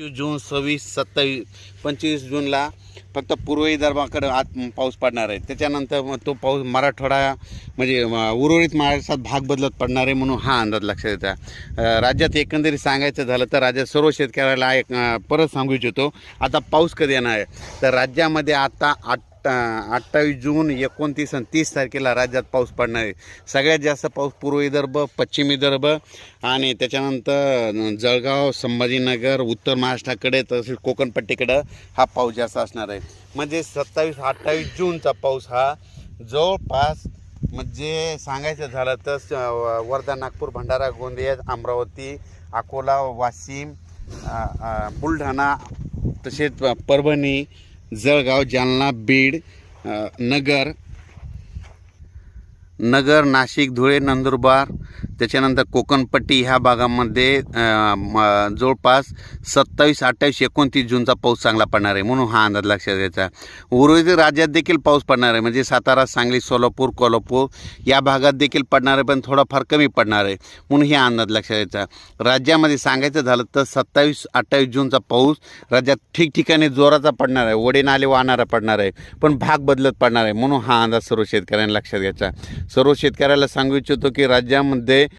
पंचवीस जून सव्वीस सत्तावीस पंचवीस जूनला फक्त पूर्व विदर्भाकडे आत पाऊस पडणार आहे. त्याच्यानंतर मग तो पाऊस मराठवाडा म्हणजे उर्वरित महाराष्ट्रात भाग बदलत पडणार आहे म्हणून हा अंदाज लक्षात येतो राज्यात एकंदरीत सांगायचं झालं तर राज्यात सर्व शेतकऱ्याला एक परत सांगू इच्छितो. आता पाऊस कधी येणार आहे? तर राज्यामध्ये आता आठ अठ्ठावीस जून एकोणतीस आणि तीस तारखेला राज्यात पाऊस पडणार आहे. सगळ्यात जास्त पाऊस पूर्व विदर्भ पश्चिम विदर्भ आणि त्याच्यानंतर जळगाव संभाजीनगर उत्तर महाराष्ट्राकडे तसेच कोकणपट्टीकडं हा पाऊस जास्त असणार आहे. म्हणजे सत्तावीस अठ्ठावीस जूनचा पाऊस हा जवळपास म्हणजे सांगायचं झालं तर वर्धा नागपूर भंडारा गोंदिया अमरावती अकोला वाशिम बुलढाणा तसेच परभणी जळगाव जालना बीड नगर नगर नाशिक धुळे नंदुरबार त्याच्यानंतर कोकणपट्टी ह्या भागामध्ये म- जवळपास सत्तावीस अठ्ठावीस एकोणतीस जूनचा पाऊस चांगला पडणार आहे म्हणून हा अंदाज लक्षात घ्यायचा. उर्वरित राज्यात देखील पाऊस पडणार आहे. म्हणजे सातारा सांगली सोलापूर कोल्हापूर या भागात देखील पडणार आहे पण थोडाफार कमी पडणार आहे म्हणून हे अंदाज लक्षात घ्यायचा. राज्यामध्ये सांगायचं झालं तर सत्तावीस अठ्ठावीस जूनचा पाऊस राज्यात ठिकठिकाणी जोराचा पडणार आहे. वडे नाले वाहणारा पडणार आहे पण भाग बदलत पडणार आहे म्हणून हा अंदाज सर्व शेतकऱ्यांनी लक्षात घ्यायचा. सर्व शेतकऱ्याला सांगू इच्छितो की राज्यामध्ये